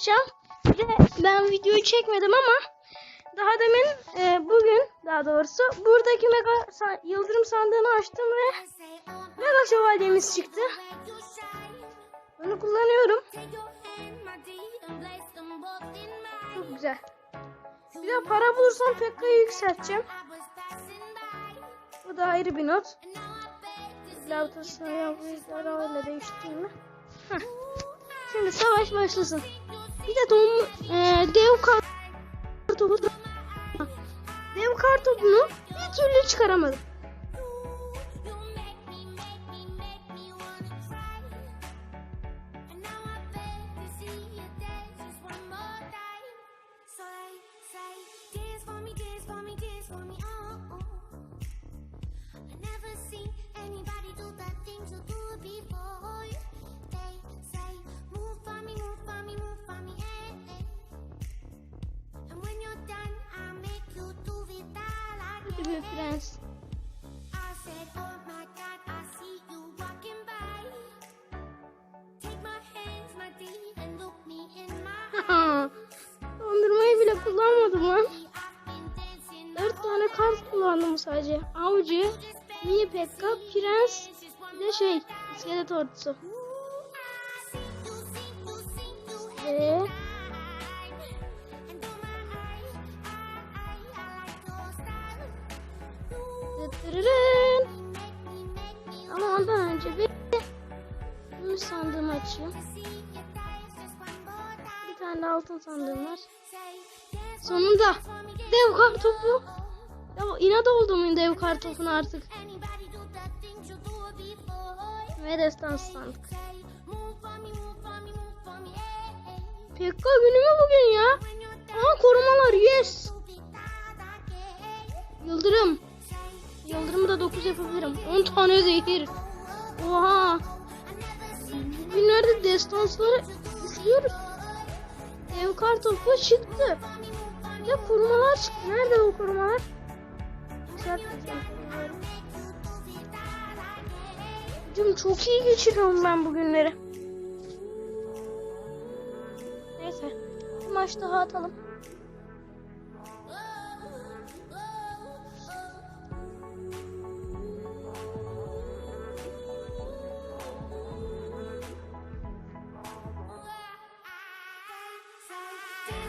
çalışacağım. Bir de ben videoyu çekmedim ama daha demin e, bugün daha doğrusu buradaki mega sa- yıldırım sandığını açtım ve mega şövalyemiz çıktı. Bunu kullanıyorum. Çok güzel. Bir de para bulursam Pekka'yı yükselteceğim. Bu da ayrı bir not. Galatasaray öyle değiştirme. Heh. Şimdi savaş başlasın. Bir de don, e, dev kartopu dev kartopunu bir türlü çıkaramadım. İn my eyes. Dondurmayı bile kullanmadım lan. Dört tane kart kullandım sadece. Avcı, mini pekka, prens, bir de şey, iskelet ordusu. Ve Ama ondan önce bir bunu sandığımı açayım. Bir tane altın sandığım var. Sonunda dev kartopu. Ya inat oldum dev kartopuna artık. Ve destansı sandık. Pekka günü mü bugün ya? Aha korumalar yes. Yıldırım. Da 9 yapabilirim. 10 tane zehir. Oha. Bugünlerde destansları izliyoruz. Dev kartopu çıktı. Bir de korumalar çıktı. Nerede o korumalar? Hocam çok iyi geçiriyorum ben bugünleri. Neyse. Bir maç daha atalım.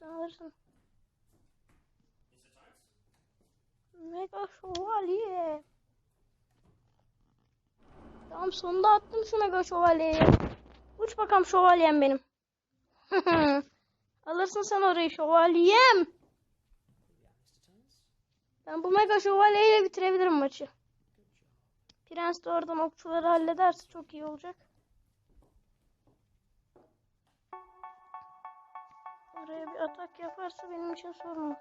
Sen alırsın. Mega şövalye. Tamam sonunda attım şu mega şövalyeyi. Uç bakalım şövalyem benim. Alırsın sen orayı şövalyem. Ben bu mega şövalyeyle bitirebilirim maçı. Prens de oradan okçuları hallederse çok iyi olacak. Atak yaparsa benim için sorun olur.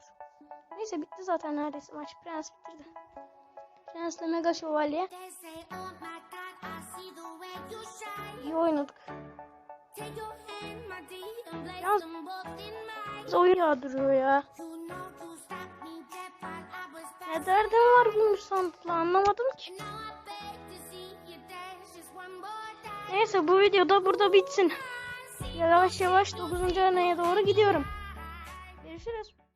Neyse bitti zaten neredeyse maç. Prens bitirdi. Prensle mega şövalye. İyi oynadık. Yalnız Biz oyun yağdırıyor ya. Ne derdim var bu sandıkla anlamadım ki. Neyse bu videoda burada bitsin. Yavaş yavaş 9. haneye doğru gidiyorum. pressure is